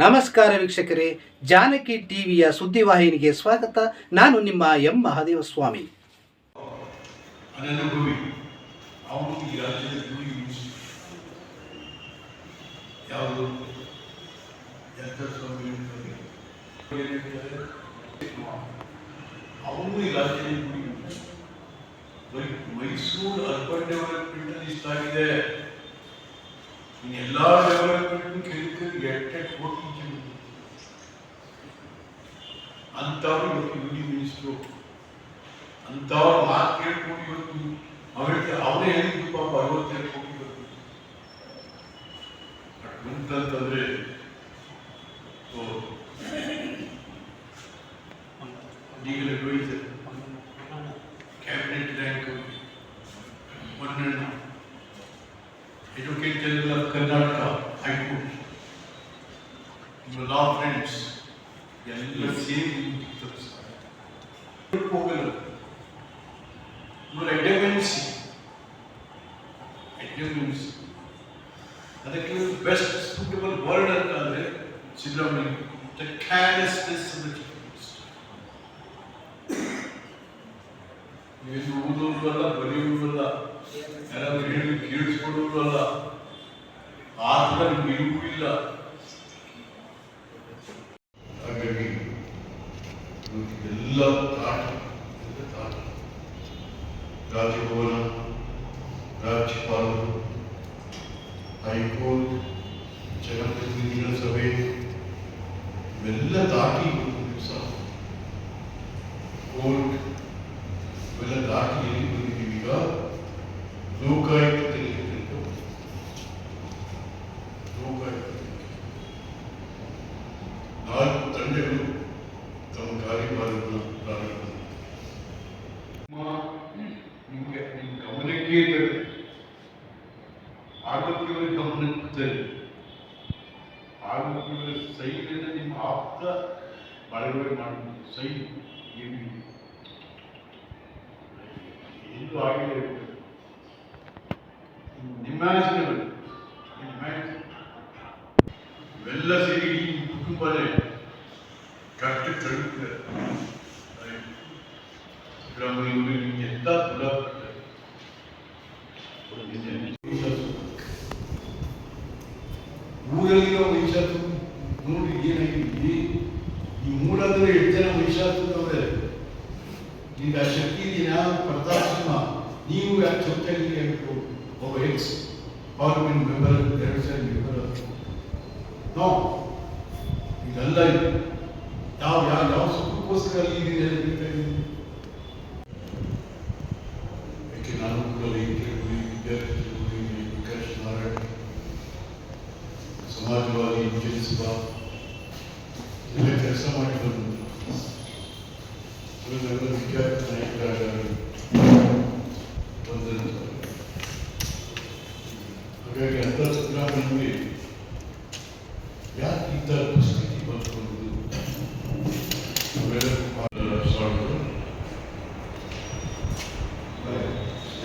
ನಮಸ್ಕಾರ ವೀಕ್ಷಕರೇ, ಜಾನಕಿ ಟಿವಿಯ ಸುದ್ದಿವಾಹಿನಿಗೆ ಸ್ವಾಗತ. ನಾನು ನಿಮ್ಮ ಎಂ ಮಹಾದೇವ ಸ್ವಾಮಿ ಅನನುಭವಿ, ಅವನು ಈ ರಾಜ್ಯದ ಗುರಿ ಯಾವುದು? ಎಂತ ಸ್ವಾಮಿ ಅಂತಾರೆ? ಏನ್ ಹೇಳ್ತಾರೆ? ಅವನು ಈ ರಾಜ್ಯದ ಗುರಿ ಬರೀ ಮೈಸೂರು ಅರ್ಬನ್ ಡೆವಲಪ್ಮೆಂಟ್ ಇಷ್ಟ ಆಗಿದೆ. ಎಲ್ಲ ಡೆವಲಪ್ಮೆಂಟ್ ಎಟ್ ಅಂಥವ್ರು ಇವತ್ತು ಯುನಿ ಮಿನಿಸ್ಟ್ರು ಅಂಥವ್ರ ಮಾತು ಕೇಳ್ಕೊಂಡು ಇವತ್ತು ಅವಳಿಗೆ ಅವನೇ ಹೇಳಿದ್ದು ಪಾಪ ಅರವತ್ತೆರಡು ಕೋಟಿ ಬಂತು ಬಟ್ ಬಂತಂತಂದ್ರೆ ಓ, ಈಗಲೇ ಹೋಯ್ತು cabinet rank ಮನ್ನಣ್ಣ educate general of Karnataka ತಪ್ಪಿಸ್ತಾರೆ ಹೋಗಲ್ಲ ಇವರು ಎಡೆಮೆನ್ಸಿ ಎಡೆಮೆನ್ಸಿ ಅದಕ್ಕೆ ಬೆಸ್ಟ್ ಸೂಟಬಲ್ ವರ್ಡ್ ಅಂತ ಅಂದ್ರೆ ಸಿದ್ದರಾಮಯ್ಯ ದ ಕ್ಯಾಲೆಸ್ನೆಸ್ ಏನು ಓದೋರು ಅಲ್ಲ ಬರೆಯೋರು ಅಲ್ಲ ಯಾರಾದ್ರೂ ಹೇಳಿ ಕೇಳಿಸ್ಕೊಳ್ಳೋರು ಅಲ್ಲ ಥರ ನಿಮ್ಗೆ ಇಲ್ಲ ಎಲ್ಲ ತಾಟ ಎಲ್ಲ ತಾಟ ರಾಜಭವನ ರಾಜ್ಯಪಾಲರು ಹೈಕೋರ್ಟ್ ಜನಪ್ರತಿನಿಧಿಗಳ ಸಭೆ ಇವೆಲ್ಲ ದಾಟಿ ಇವತ್ತು ದಿವಸ ಕೋರ್ಟ್ ಇವೆಲ್ಲ ದಾಟಿ ಎಲ್ಲಿ ಬಂದಿದ್ದೀವಿ ಈಗ ಲೋಕಾಯುಕ್ತ ತನಿಖೆ ಲೋಕಾಯುಕ್ತ ನಾಲ್ಕು ತಂಡಗಳು ತಮ್ಮ ಕಾರ್ಯಭಾರವನ್ನು ಪ್ರಾರಂಭ ನಿಮಗೆ ನಿಮ್ಮ ಗಮನಕ್ಕೆ ತರಲಿ ಆರೋಗ್ಯವರ ಗಮನಕ್ಕೆ ತರಲಿ ಆರೋಗ್ಯವರ ಸೈನ್ಯದ ನಿಮ್ಮ ಆಪ್ತ ಬಳಗಡೆ ಮಾಡಬೇಕು ಸೈನ್ ಆಗಿಲ್ಲ ಇರ್ಬೇಕು ಇಮ್ಯಾಜಿನಬಲ್ ಇವೆಲ್ಲ ಸೇರಿ ಕುಟುಂಬನೇ. ತಡುತ್ತೆ ಸಿದ್ದರಾಮಯ್ಯವರು ನಿಮ್ಗೆ ಎಂತ ಫಲ ಊರಲ್ಲಿರೋ ವಹಿಸಾತು ನೋಡಿ ಏನಾಗಿದೆ ಈ ಮೂರಾದ್ರೆ ಎಷ್ಟು ಜನ ಮಹಿಷಾಸುರವ್ರೆ ಈಗ ಆ ಶಕ್ತಿ ಇದೆಯಾ ಪ್ರತಾಪ್ ಸಿಂಹ ನೀವು ಯಾಕೆ ಚೊಚ್ಚಾಗಿ ಹೇಳ್ಬೇಕು ಒಬ್ಬ ಎಕ್ಸ್ ಪಾರ್ಲಿಮೆಂಟ್ ಮೆಂಬರ್ ಎರಡು ಸಾವಿರ ಮೆಂಬರ್ ಇದೆಲ್ಲ ಇದು ಯಾವ ಯಾವ ಯಾವ ಸುಖಕ್ಕೋಸ್ಕರ ಇದೆ ಇದ್ದೀನಿ ಯಾಕೆ ನಾನು ಕೂಡ ರೈತರುಗಳು ವಿದ್ಯಾರ್ಥಿಗಳು ವಿಕಾಸ್ ನಾರಾಯಣ್ ಸಮಾಜವಾದಿ ಎಲ್ಲ ಕೆಲಸ ಮಾಡಿ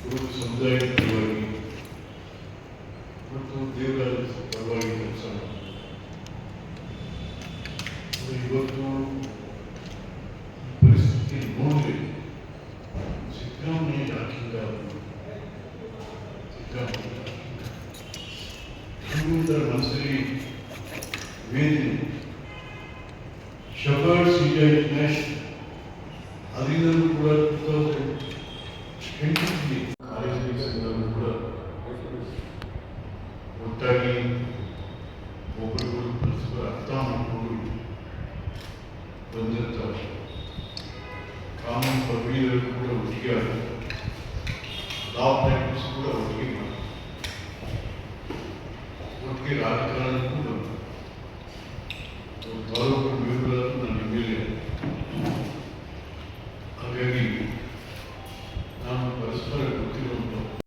ನಾಲ್ಕು ತಂಡಗಳು ಸಿದ್ದರಾಮಯ್ಯರ ಮೂಲ ಹರಿಯಾಣ ಸರ್ಕಾರದ ವಿರುದ್ಧ ತನಿಖೆ ಪ್ರಾರಂಭ ಆಗ್ತಾ ಇದೆ ಸಿದ್ದರಾಮಯ್ಯರು ನಮ್ಮ ಜಿಲ್ಲೆಯವರು ನಮ್ಮ ಜೊತೆ ಒಡನಾಟ ಮಾಡಿಕೊಂಡು ಹಿಂದುಳಿದವರ ಪರವಾಗಿ ಕುರುಬ ಸಮುದಾಯದ ಪರವಾಗಿ ಮತ್ತು ದೇವರ ಪರವಾಗಿ ಕೆಲಸ ಮಾಡ್ತಾರೆ ಇವತ್ತು ಈ ಪರಿಸ್ಥಿತಿ ನೋಡಿದ್ರೆ ಸಿದ್ದರಾಮಯ್ಯ ಯಾಕಿಂದ ಸಿದ್ದರಾಮಯ್ಯ ಹಿಂದುಳಿದರ ಮನಸ್ಸಲ್ಲಿ ವೇದನೆ ಶಬರ್ಸ್ ಇಂಡಿಯಾ ಇಂಟರ್ನ್ಯಾಷನಲ್ ಅದರಿಂದಲೂ ಕೂಡ ಟೂ ತೌಸಂಡ್ ಟ್ವೆಂಟಿ ಕಾಲೇಜಲ್ಲಿ ಕೂಡ ಒಟ್ಟಾಗಿ ಒಬ್ಬರಿಗೊಬ್ಬರು ಪರಸ್ಪರ ಅರ್ಥ ಮಾಡಿಕೊಂಡು ಕೂಡ ಒಟ್ಟಿಗೆ ಆಗ್ತಾರೆ ಲಾ ಪ್ರಾಕ್ಟೀಸ್ ಕೂಡ ಒಟ್ಟಿಗೆ